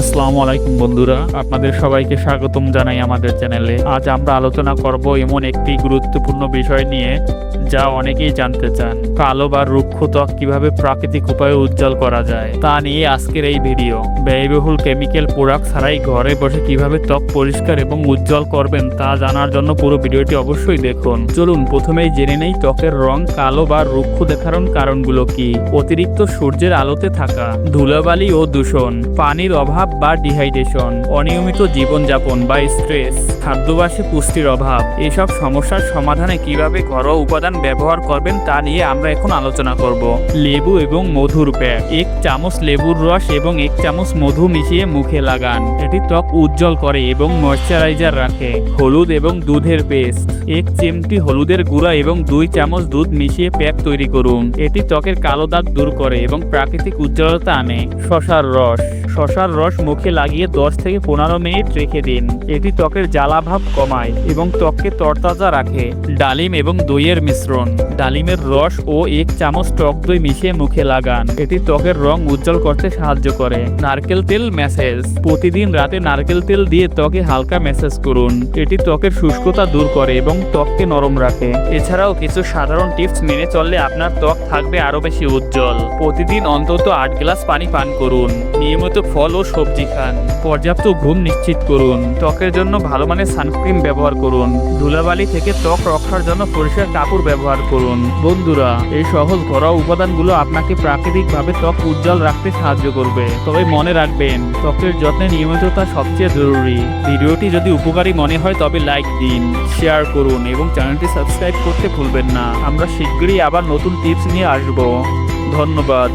আসসালামু আলাইকুম বন্ধুরা, আপনাদের সবাইকে স্বাগতম জানাই আমাদের চ্যানেলে। আজ আমরা আলোচনা করব এমন একটি গুরুত্বপূর্ণ বিষয় নিয়ে, যা অনেকেই জানতে চান। কালো বা রুক্ষ ত্বক কীভাবে প্রাকৃতিক উপায়ে উজ্জ্বল করা যায়, তা নিয়ে আজকের এই ভিডিও। ব্যয়বহুল কেমিক্যাল প্রোডাক্ট ছাড়াই ঘরে বসে কীভাবে ত্বক পরিষ্কার এবং উজ্জ্বল করবেন, তা জানার জন্য পুরো ভিডিওটি অবশ্যই দেখুন। চলুন, প্রথমেই জেনে নেই ত্বকের রং কালো বা রুক্ষ দেখানোর কারণগুলো কি। অতিরিক্ত সূর্যের আলোতে থাকা, ধুলাবালি ও দূষণ, পানির অভাব বা ডিহাইড্রেশন অনিয়মিত জীবনযাপন বা স্ট্রেস খাদ্যবাসী পুষ্টির অভাব, এসব সমস্যার সমাধানে কীভাবে ঘরোয়া উপাদান ব্যবহার করবেন তা নিয়ে আমরা এখন আলোচনা করব। লেবু এবং মধুর প্যাক এক চামচ লেবুর রস এবং এক চামচ মধু মিশিয়ে মুখে লাগান। এটি ত্বক উজ্জ্বল করে এবং ময়শ্চারাইজার রাখে। হলুদ এবং দুধের পেস্ট এক চিমটি হলুদের গুঁড়া এবং দুই চামচ দুধ মিশিয়ে প্যাক তৈরি করুন। এটি ত্বকের কালো দাগ দূর করে এবং প্রাকৃতিক উজ্জ্বলতা আনে। শশার রস শশার রস মুখে লাগিয়ে 10 থেকে পনেরো মিনিট রেখে দিন। এটি ত্বকের জ্বালাভাব কমায় এবং ত্বককে তরতাজা রাখে। ডালিম এবং দইয়ের মিশ্রণ। ডালিমের রস ও এক চামচ টক দই মিশিয়ে মুখে লাগান। এটি ত্বকের রং উজ্জ্বল করতে সাহায্য করে। নারকেল তেল ম্যাসেজ। প্রতিদিন রাতে নারকেল তেল দিয়ে ত্বকে হালকা ম্যাসেজ করুন। এটি ত্বকের শুষ্কতা দূর করে এবং ত্বককে নরম রাখে। এছাড়াও কিছু সাধারণ টিপস মেনে চললে আপনার ত্বক থাকবে আরও বেশি উজ্জ্বল। প্রতিদিন অন্তত আট গ্লাস পানি পান করুন। নিয়মিত ফল ও সবজি খান। পর্যাপ্ত ঘুম নিশ্চিত করুন। ত্বকের জন্য ভালো মানের সানস্ক্রিন ব্যবহার করুন। ধুলাবালি থেকে ত্বক রক্ষার জন্য পরিষ্কার কাপড় ব্যবহার করুন। বন্ধুরা, এই সহজ ঘরোয়া উপাদানগুলো আপনাকে প্রাকৃতিকভাবে ত্বক উজ্জ্বল রাখতে সাহায্য করবে। তবে মনে রাখবেন, ত্বকের যত্নে নিয়মিততা সবচেয়ে জরুরি। ভিডিওটি যদি উপকারী মনে হয়, তবে লাইক দিন, শেয়ার করুন এবং চ্যানেলটি সাবস্ক্রাইব করতে ভুলবেন না। আমরা শীঘ্রই আবার নতুন টিপস নিয়ে আসব। ধন্যবাদ।